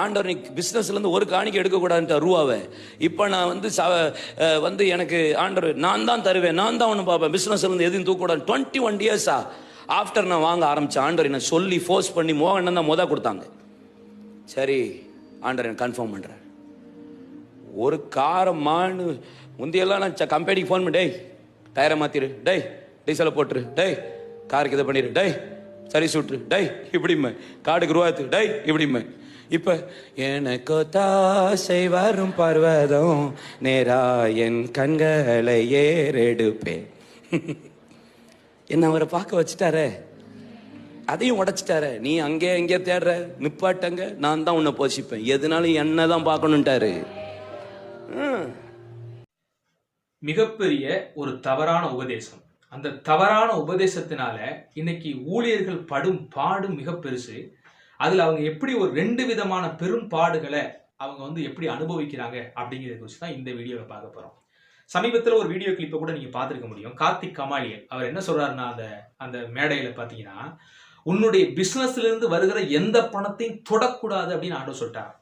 ஆண்டவர் நீ பிஸ்னஸ்லேருந்து ஒரு காணிக்கை எடுக்கக்கூடாதுன்ற ரூபாவை இப்போ நான் வந்து ச வந்து எனக்கு ஆண்டவர் நான் தான் தருவேன் நான் தான் ஒன்று பார்ப்பேன். பிஸ்னஸ்லேருந்து எதுவும் தூக்கக்கூடாது. டுவெண்ட்டி ஒன் இயர்ஸா ஆஃப்டர் நான் வாங்க ஆரம்பித்தேன் ஆண்டவர் என்னை சொல்லி ஃபோர்ஸ் பண்ணி மோகன் தான் முத கொடுத்தாங்க. சரி ஆண்டவர் எனக்கு கன்ஃபார்ம் பண்ணுறேன் ஒரு காரமானு முந்தையெல்லாம் நான் கம்பெனிக்கு ஃபோன் பண்ணி டேய் டயரை மாற்றிடு டேய் டீசலை போட்டுரு டேய் காருக்கு இதை பண்ணிடு டேய் சரி சுட்டுரு டேய் இப்படிமே காடுக்கு ரூபாத்து டேய் இப்படிமே இப்ப எனக்கு தாசை வரும் பர்வதம் நேரா என் கண்களை ஏறெடுப்பேன். என்ன அவரை பார்க்க வச்சுட்டாரே? அதையும் உடைச்சிட்டாரு. நீ அங்கே இங்கே தேடுற நிப்பாட்டங்க நான் தான் உன்னை போஷிப்பேன். எதுனாலும் என்ன தான் பார்க்கணுன்ட்டாரு மிகப்பெரிய ஒரு தவறான உபதேசம். அந்த தவறான உபதேசத்தினால இன்னைக்கு ஊழியர்கள் படும் பாடு மிக பெருசு அதில் அவங்க எப்படி ஒரு ரெண்டு விதமான பெரும் பாடுகளை அவங்க வந்து எப்படி அனுபவிக்கிறாங்க அப்படிங்கிறத குறித்து தான் இந்த வீடியோவில் பார்க்க போகிறோம் சமீபத்தில் ஒரு வீடியோ கிளிப்பை கூட நீங்கள் பார்த்துருக்க முடியும். கார்த்திக் கமாலியன். அவர் என்ன சொல்கிறாருன்னா அந்த அந்த மேடையில் பார்த்தீங்கன்னா உன்னுடைய பிஸ்னஸ்லேருந்து வருகிற எந்த பணத்தையும் தொடக்கூடாது அப்படின்னு ஆண்டு சொல்லிட்டார்.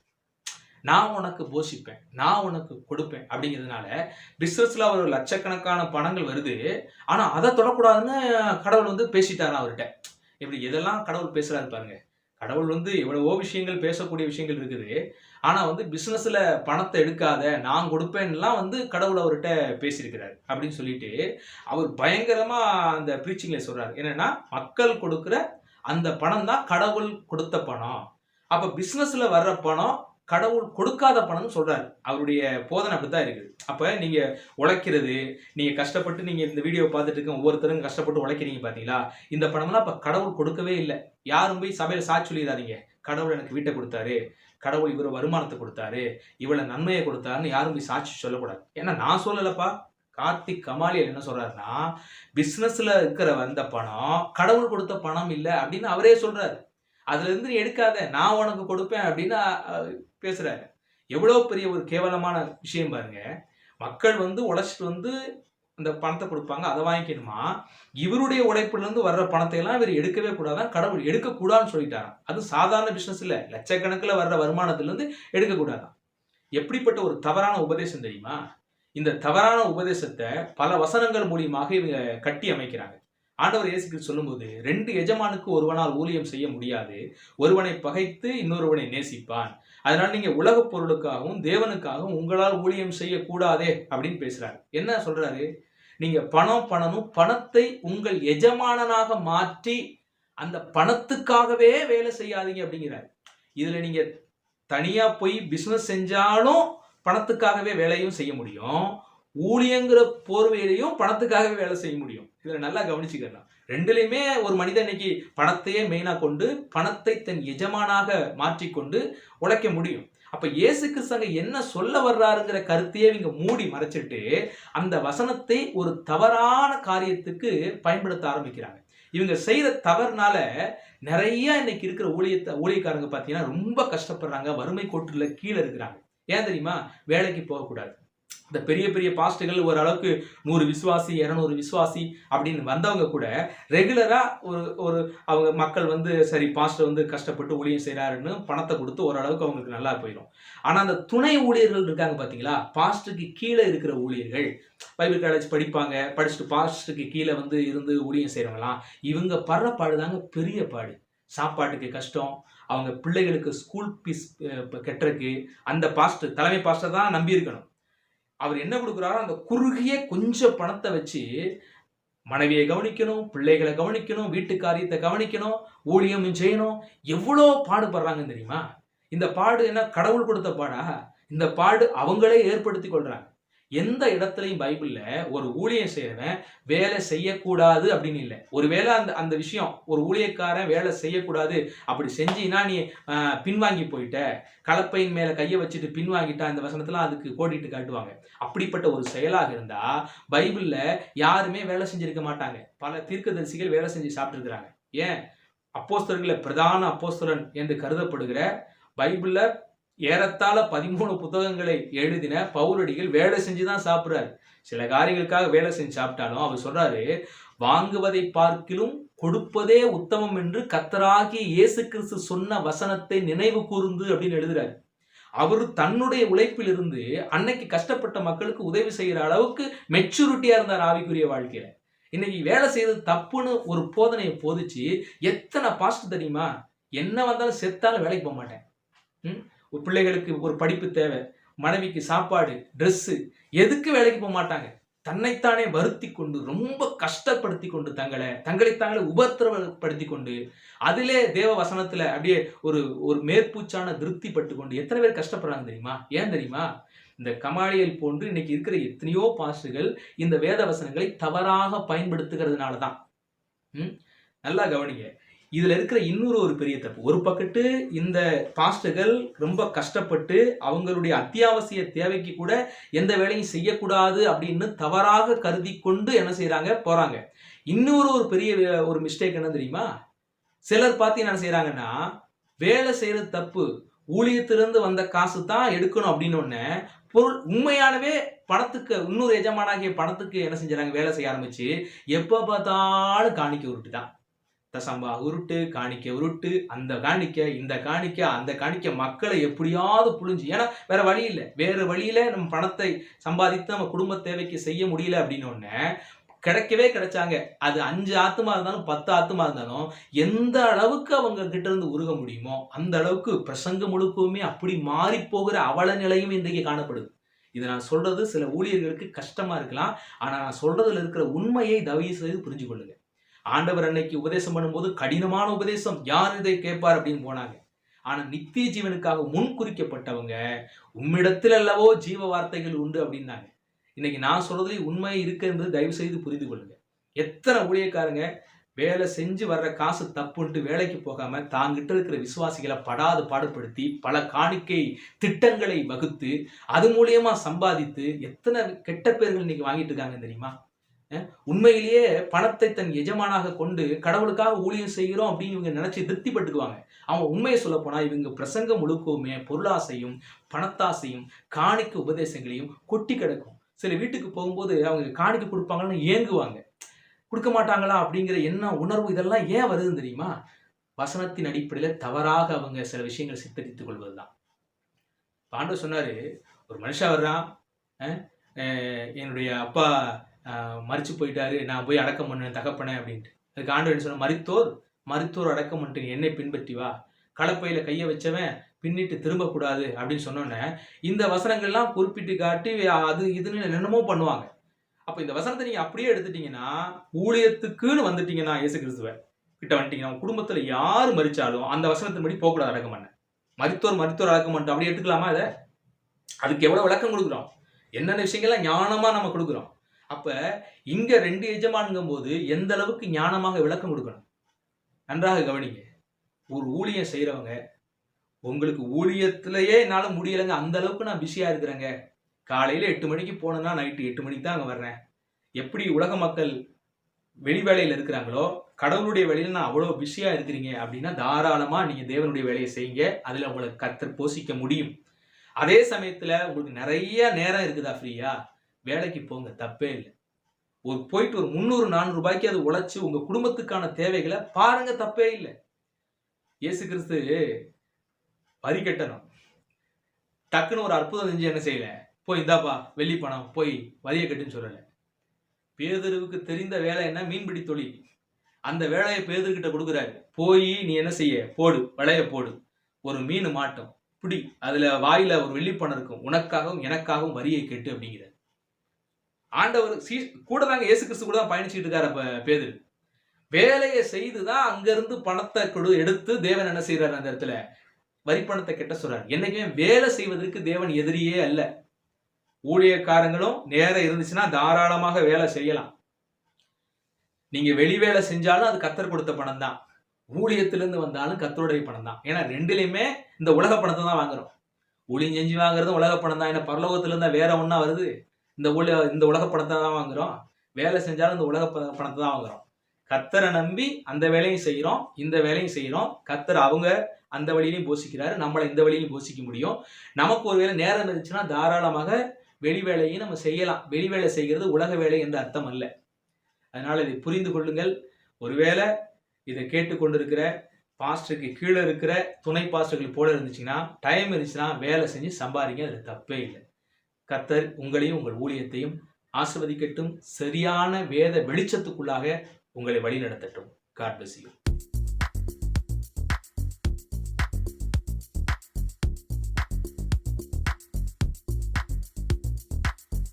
நான் உனக்கு போஷிப்பேன். நான் உனக்கு கொடுப்பேன் அப்படிங்கிறதுனால பிஸ்னஸில் ஒரு லட்சக்கணக்கான பணங்கள் வருது. ஆனால் அதை தொடக்கூடாதுன்னு கடவுள் வந்து பேசிட்டாரான் அவர்கிட்ட. இப்படி எதெல்லாம் கடவுள் பேசுகிறாரு பாருங்க. கடவுள் வந்து எவ்வளவோ விஷயங்கள் பேசக்கூடிய விஷயங்கள் இருக்குது. ஆனால் வந்து பிஸ்னஸில் பணத்தை எடுக்காத நான் கொடுப்பேன்லாம் வந்து கடவுள் அவர்கிட்ட பேசியிருக்கிறார் அப்படின்னு சொல்லிட்டு அவர் பயங்கரமாக அந்த ப்ரீச்சிங்கில் சொல்கிறார் என்னென்னா மக்கள் கொடுக்குற அந்த பணம் தான் கடவுள் கொடுத்த பணம். அப்போ பிஸ்னஸில் வர்ற பணம் கடவுள் கொடுக்காத பணம்னு சொல்றாரு. அவருடைய போதனை அப்படித்தான் இருக்குது அப்ப நீங்க உழைக்கிறது நீங்க கஷ்டப்பட்டு நீங்க இந்த வீடியோ பார்த்துட்டு இருக்க ஒவ்வொருத்தரும் கஷ்டப்பட்டு உழைக்கிறீங்க பாத்தீங்களா? இந்த பணம்லாம் இப்ப கடவுள் கொடுக்கவே இல்லை. யாரும் போய் சபையில சாட்சி சொல்லிடாதீங்க. கடவுள் எனக்கு வீட்டை கொடுத்தாரு. கடவுள் இவர் வருமானத்தை கொடுத்தாரு. இவளை நன்மையை கொடுத்தாருன்னு யாரும் போய் சாட்சி சொல்லக்கூடாது. ஏன்னா நான் சொல்லலப்பா. கார்த்திக் கமாலியல் என்ன சொல்றாருன்னா பிசினஸ்ல இருக்கிற வந்த பணம் கடவுள் கொடுத்த பணம் இல்லை அப்படின்னு அவரே சொல்றாரு. அதுல இருந்து எடுக்காத நான் உனக்கு கொடுப்பேன் அப்படின்னு அஹ், பேசுறாரு எவ்வளவு பெரிய ஒரு கேவலமான விஷயம் பாருங்க. மக்கள் வந்து உழைச்சிட்டு வந்து அந்த பணத்தை கொடுப்பாங்க அதை வாங்கிக்கணுமா? இவருடைய உழைப்புல இருந்து வர்ற பணத்தை எல்லாம் இவர் எடுக்கவே கூடாதான் கடவுள் எடுக்கக்கூடாதுன்னு சொல்லிட்டாராம். அது சாதாரண பிசினஸ் இல்ல. லட்சக்கணக்கில் வர்ற வருமானத்துல இருந்து எடுக்கக்கூடாதான் எப்படிப்பட்ட ஒரு தவறான உபதேசம் தெரியுமா? இந்த தவறான உபதேசத்தை பல வசனங்கள் மூலியமாக இவங்க கட்டி அமைக்கிறாங்க. ஆண்டவர் இயேசு சொல்லும்போது ரெண்டு எஜமானுக்கு ஒருவனால் ஊழியம் செய்ய முடியாது. ஒருவனை பகைத்து இன்னொருவனை நேசிப்பான். அதனால நீங்க உலக பொருளுக்காகவும் தேவனுக்காகவும் உங்களால் ஊழியம் செய்யக்கூடாதே அப்படின்னு பேசுறாரு. என்ன சொல்றாரு? நீங்க பணம் பணமும் பணத்தை உங்கள் எஜமானனாக மாற்றி அந்த பணத்துக்காகவே வேலை செய்யாதீங்க அப்படிங்கிறாரு. இதுல நீங்க தனியா போய் பிசினஸ் செஞ்சாலும் பணத்துக்காகவே வேலையும் செய்ய முடியும். ஊழியங்கிற போர்வையிலையும் பணத்துக்காகவே வேலை செய்ய முடியும். இதில் நல்லா கவனிச்சுக்கலாம் ரெண்டுலையுமே ஒரு மனிதன் இன்னைக்கு பணத்தையே மெயினாக கொண்டு பணத்தை தன் எஜமானாக மாற்றிக்கொண்டு உழைக்க முடியும். அப்ப இயேசு கிறிஸ்தங்க என்ன சொல்ல வர்றாருங்கிற கருத்தையே இவங்க மூடி மறைச்சிட்டு அந்த வசனத்தை ஒரு தவறான காரியத்துக்கு பயன்படுத்த ஆரம்பிக்கிறாங்க. இவங்க செய்கிற தவறுனால நிறைய இன்னைக்கு இருக்கிற ஊழியத்தை ஊழியக்காரங்க பார்த்தீங்கன்னா ரொம்ப கஷ்டப்படுறாங்க வறுமை கோட்டில் கீழே இருக்கிறாங்க. ஏன் தெரியுமா? வேலைக்கு போகக்கூடாது. இந்த பெரிய பெரிய பாஸ்ட்டுகள் ஓரளவுக்கு நூறு விசுவாசி இரநூறு விசுவாசி அப்படின்னு வந்தவங்க கூட ரெகுலராக ஒரு ஒரு அவங்க மக்கள் வந்து சரி பாஸ்டர் வந்து கஷ்டப்பட்டு ஊழியம் செய்கிறாருன்னு பணத்தை கொடுத்து ஓரளவுக்கு அவங்களுக்கு நல்லா போயிடும் ஆனால் அந்த துணை ஊழியர்கள் இருக்காங்க பார்த்தீங்களா பாஸ்டருக்கு கீழே இருக்கிற ஊழியர்கள். பைபிள் காலேஜ் படிப்பாங்க படிச்சுட்டு பாஸ்டருக்கு கீழே வந்து இருந்து ஊழியம் செய்றவங்களாம் இவங்க படுற பாடுதாங்க பெரிய பாடு. சாப்பாட்டுக்கு கஷ்டம் அவங்க பிள்ளைகளுக்கு ஸ்கூல் ஃபீஸ் கட்டுறதுக்கு அந்த பாஸ்டர் தலைமை பாஸ்டர் தான் நம்பி இருக்கணும் அவர் என்ன கொடுக்குறாரோ அந்த குறுகிய கொஞ்சம் பணத்தை வச்சு மனைவியை கவனிக்கணும் பிள்ளைகளை கவனிக்கணும் வீட்டு காரியத்தை கவனிக்கணும் ஊழியம் செய்யணும். எவ்வளோ பாடுபடுறாங்க தெரியுமா? இந்த பாடு என்ன கடவுள் கொடுத்த பாடா? இந்த பாடு அவங்களே ஏற்படுத்தி கொள்றாங்க. எந்த இடத்துலையும் பைபிள்ல ஒரு ஊழியம் செய்யறவன் வேலை செய்யக்கூடாது அப்படின்னு இல்லை. ஒருவேளை அந்த அந்த விஷயம் ஒரு ஊழியக்காரன் வேலை செய்யக்கூடாது அப்படி செஞ்சினா நீ பின்வாங்கி போயிட்ட. கலப்பையின் மேல கையை வச்சுட்டு பின்வாங்கிட்ட அந்த வசனத்தெல்லாம் அதுக்கு கோடிட்டு காட்டுவாங்க. அப்படிப்பட்ட ஒரு செயலாக இருந்தா பைபிள்ல யாருமே வேலை செஞ்சிருக்க மாட்டாங்க. பல தீர்க்கதரிசிகள் வேலை செஞ்சு சாப்பிட்டுருக்கிறாங்க. ஏன்? அப்போஸ்தர்களை பிரதான அப்போஸ்தலன் என்று கருதப்படுகிற பைபிள்ல ஏறத்தாழ பதிமூணு புத்தகங்களை எழுதின பவுலடிகள் வேலை செஞ்சு தான் சாப்பிட்றாரு. சில காரியங்களுக்காக வேலை செஞ்சு சாப்பிட்டாலும் அவர் சொல்றாரு வாங்குவதை பார்க்கிலும் கொடுப்பதே உத்தமம் என்று கத்தராகி இயேசு கிறிஸ்து சொன்ன வசனத்தை நினைவு கூர்ந்து அப்படின்னு எழுதுறாரு. அவர் தன்னுடைய உழைப்பில் இருந்து அன்னைக்கு கஷ்டப்பட்ட மக்களுக்கு உதவி செய்கிற அளவுக்கு மெச்சூரிட்டியா இருந்தார் ஆவிக்குரிய வாழ்க்கையில. இன்னைக்கு வேலை செய்யறது தப்புன்னு ஒரு போதனையை போதிச்சு எத்தனை பாஸ்ட் தெரியுமா? என்ன வந்தாலும் செத்தாலும் வேலைக்கு போக மாட்டேன். ம்? பிள்ளைகளுக்கு ஒரு படிப்பு தேவை மனைவிக்கு சாப்பாடு ட்ரெஸ்ஸு எதுக்கு வேலைக்கு போக மாட்டாங்க? தன்னைத்தானே வருத்தி கொண்டு ரொம்ப கஷ்டப்படுத்தி கொண்டு தங்களை தங்களை தாங்களே உபத்திரவப்படுத்தி கொண்டு அதிலே தேவ வசனத்துல அப்படியே ஒரு ஒரு மேற்பூச்சான திருப்தி பட்டு கொண்டு எத்தனை பேர் கஷ்டப்படுறாங்க தெரியுமா? ஏன் தெரியுமா? இந்த கமாளியல் போன்று இன்னைக்கு இருக்கிற எத்தனையோ பாசுகள் இந்த வேத வசனங்களை தவறாக பயன்படுத்துகிறதுனால தான் ம்? நல்லா கவனிங்க. இதில் இருக்கிற இன்னொரு ஒரு பெரிய தப்பு. ஒரு பக்கத்து இந்த பாஸ்டர்கள் ரொம்ப கஷ்டப்பட்டு அவங்களுடைய அத்தியாவசிய தேவைக்கு கூட எந்த வேலையும் செய்யக்கூடாது அப்படின்னு தவறாக கருதி கொண்டு என்ன செய்கிறாங்க போகிறாங்க இன்னொரு ஒரு பெரிய ஒரு மிஸ்டேக் என்ன தெரியுமா? சிலர் பார்த்து என்ன செய்கிறாங்கன்னா வேலை செய்கிற தப்பு. ஊழியத்திலிருந்து வந்த காசு தான் எடுக்கணும் அப்படின்னு பொருள் உண்மையானவே பணத்துக்கு இன்னொரு எஜமானாகிய பணத்துக்கு என்ன செஞ்சாங்க? வேலை செய்ய ஆரம்பிச்சு எப்போ பார்த்தாலும் காணிக்க உருட்டு தான் தசம்பா உருட்டு காணிக்க உருட்டு அந்த காணிக்க இந்த காணிக்க அந்த காணிக்க மக்களை எப்படியாவது புழிஞ்சு ஏன்னா வேற வழி இல்லை. வேற வழியில நம்ம பணத்தை சம்பாதித்து நம்ம குடும்ப தேவைக்கு செய்ய முடியல அப்படின்னு கிடைக்கவே கிடைச்சாங்க. அது அஞ்சு ஆத்துமா இருந்தாலும் பத்து ஆத்துமா இருந்தாலும் எந்த அளவுக்கு அவங்க கிட்ட இருந்து உருக முடியுமோ அந்த அளவுக்கு பிரசங்கம் முழுக்கவுமே அப்படி மாறி போகிற அவல நிலையும் இன்றைக்கு காணப்படுது. இதை நான் சொல்றது சில ஊழியர்களுக்கு கஷ்டமா இருக்கலாம். ஆனா நான் சொல்றதுல இருக்கிற உண்மையை தயவு செய்து புரிஞ்சு கொள்ளுங்க ஆண்டவர் அன்னைக்கு உபதேசம் பண்ணும்போது கடினமான உபதேசம் யார் இதை கேட்பார்? அப்படின்னு போனாங்க. ஆனா நித்திய ஜீவனுக்காக முன் குறிக்கப்பட்டவங்க உம்மிடத்தில் அல்லவோ ஜீவ வார்த்தைகள் உண்டு அப்படின்னாங்க. இன்னைக்கு நான் சொல்றதுலேயே உண்மை இருக்கு என்பது தயவு செய்து புரிந்து கொள்ளுங்க. எத்தனை ஊழியக்காரங்க வேலை செஞ்சு வர்ற காசு தப்புன்ட்டு வேலைக்கு போகாம தாங்கிட்ட இருக்கிற விசுவாசிகளை படாது பாடுபடுத்தி பல காணிக்கை திட்டங்களை வகுத்து அது மூலியமா சம்பாதித்து எத்தனை கெட்ட பேர்கள் இன்னைக்கு வாங்கிட்டு இருக்காங்க தெரியுமா? உண்மையிலேயே பணத்தை தன் எஜமானாக கொண்டு கடவுளுக்காக ஊழியம் செய்கிறோம் அப்படின்னு இவங்க நினைச்சு திருப்திப்பட்டுக்குவாங்க. அவங்க உண்மையை சொல்ல போனால் இவங்க பிரசங்கம் முழுக்கவுமே பொருளாசையும் பணத்தாசையும் காணிக்க உபதேசங்களையும் கொட்டி கிடக்கும். சில வீட்டுக்கு போகும்போது அவங்க காணிக்க கொடுப்பாங்கன்னு ஏங்குவாங்க. கொடுக்க மாட்டாங்களா அப்படிங்கிற என்ன உணர்வு இதெல்லாம் ஏன் வருதுன்னு தெரியுமா? வசனத்தின் அடிப்படையில் தவறாக அவங்க சில விஷயங்களை சித்தரித்துக் கொள்வதுதான். பாண்டவர் சொன்னார் ஒரு மனுஷன் வர்றான் என்னுடைய அப்பா மறித்து போயிட்டாரு. நான் போய் அடக்கம் பண்ணேன் தகப்பனேன் அப்படின்ட்டு. அதுக்கு ஆண்டவர் சொன்ன மறித்தோர் மருத்துவர் அடக்கம் பண்ணிட்டு நீ என்னை பின்பற்றி வா. கலப்பையில் கையை வச்சவன் பின்னிட்டு திரும்பக்கூடாது அப்படின்னு சொன்னோன்னே இந்த வசனங்கள்லாம் குறிப்பிட்டு காட்டி அது இதுன்னு என்னென்னமோ பண்ணுவாங்க. அப்போ இந்த வசனத்தை நீங்கள் அப்படியே எடுத்துட்டீங்கன்னா ஊழியத்துக்குன்னு வந்துட்டீங்கன்னா இயேசு கிறிஸ்துவ கிட்ட வந்துட்டீங்கன்னா உங்க குடும்பத்தில் யார் மறிச்சாலும் அந்த வசனத்தின்படி போகக்கூடாது அடக்கம் பண்ண. மருத்துவர் மருத்துவர் அடக்கம் பண்ணிட்டு அப்படியே எடுத்துக்கலாமா அதை அதுக்கு எவ்வளோ விளக்கம் கொடுக்குறோம்? என்னென்ன விஷயங்கள்லாம் ஞானமாக நம்ம கொடுக்குறோம்? அப்ப இங்க ரெண்டு எஜமானுங்கும் போது எந்த அளவுக்கு ஞானமாக விளக்கம் கொடுக்கணும்? நன்றாக கவனிங்க. ஒரு ஊழியம் செய்யறவங்க உங்களுக்கு ஊழியத்திலேயே என்னால முடியலைங்க அந்த அளவுக்கு நான் பிஸியா இருக்கிறேங்க. காலையில எட்டு மணிக்கு போனேன்னா நைட்டு எட்டு மணிக்கு தான் அங்க வர்றேன். எப்படி உலக மக்கள் வெளி வேலையில இருக்கிறாங்களோ கடவுளுடைய வேலையில நான் அவ்வளவு பிஸியா இருக்கிறீங்க அப்படின்னா தாராளமா நீங்க தேவனுடைய வேலையை செய்யுங்க. அதுல உங்களை கத்தர் போஷிக்க முடியும். அதே சமயத்துல உங்களுக்கு நிறைய நேரம் இருக்குதா ஃப்ரீயா வேலைக்கு போங்க தப்பே இல்லை. ஒரு போயிட்டு ஒரு முந்நூறு நானூறு ரூபாய்க்கு அது உழைச்சி உங்கள் குடும்பத்துக்கான தேவைகளை பாருங்க தப்பே இல்லை. இயேசு கிறிஸ்து வரி கட்டணும் டக்குன்னு ஒரு அற்புதம் செஞ்சு என்ன செய்யல? போய் இந்தாப்பா வெள்ளி பணம் போய் வரியை கட்டுன்னு சொல்லலை. பேதருவுக்கு தெரிந்த வேலை என்ன? மீன்பிடி தொழில். அந்த வேலையை பேதர்கிட்ட கொடுக்குறாரு. போய் நீ என்ன செய்ய? போடு வலைய போடு. ஒரு மீன் மாட்டும். பிடி அதுல வாயில ஒரு வெள்ளிப்பணம் இருக்கும். உனக்காகவும் எனக்காகவும் வரியை கெட்டு அப்படிங்கிறார். ஆண்டவர் சீ கூட தாங்க இயேசு கிறிஸ்து கூட தான் பயணிச்சுட்டு இருக்காரு அப்ப பேதர். வேலையை செய்து தான் அங்கிருந்து பணத்தை கொடு எடுத்து தேவன் என்ன செய்யறாரு அந்த இடத்துல? வரி பணத்தை கெட்ட சொல்றாரு. என்னைக்குமே வேலை செய்வதற்கு தேவன் எதிரியே அல்ல. ஊழியக்காரங்களும் நேரம் இருந்துச்சுன்னா தாராளமாக வேலை செய்யலாம். நீங்க வெளி வேலை செஞ்சாலும் அது கத்தர் கொடுத்த பணம் தான் ஊழியத்திலிருந்து வந்தாலும் கத்தருடைய பணம் தான் ஏன்னா ரெண்டுலையுமே இந்த உலக பணத்தை தான் வாங்குறோம். ஊழியம் செஞ்சு வாங்குறதும் உலக பணம் தான் ஏன்னா பரலோகத்திலிருந்தா வேற ஒன்னா வருது? இந்த உல இந்த உலக பணத்தை தான் வாங்குறோம். வேலை செஞ்சாலும் இந்த உலக ப- பணத்தை தான் வாங்குறோம். கத்தரை நம்பி அந்த வேலையும் செய்கிறோம் இந்த வேலையும் செய்கிறோம் கத்தர் அவங்க அந்த வழியிலையும் போஷிக்கிறாரு. நம்மளை இந்த வழியிலையும் போஷிக்க முடியும். நமக்கு ஒரு வேலை நேரம் இருந்துச்சுன்னா தாராளமாக வெளி வேலையும் நம்ம செய்யலாம். வெளி வேலை செய்கிறது உலக வேலை என்ற அர்த்தம் அல்ல. அதனால் இதை புரிந்து கொள்ளுங்கள். ஒருவேளை இதை கேட்டுக்கொண்டிருக்கிற பாஸ்டருக்கு கீழே இருக்கிற துணை பாஸ்டர்கள் போல இருந்துச்சுன்னா டைம் இருந்துச்சுன்னா வேலை செஞ்சு சம்பாதிங்க. அதில் தப்பே இல்லை. கத்தர் உங்களையும் உங்கள் ஊழியத்தையும் ஆசிர்வதிக்கட்டும். சரியான வேத வெளிச்சத்துக்குள்ளாக உங்களை வழிநடத்தட்டும். God bless you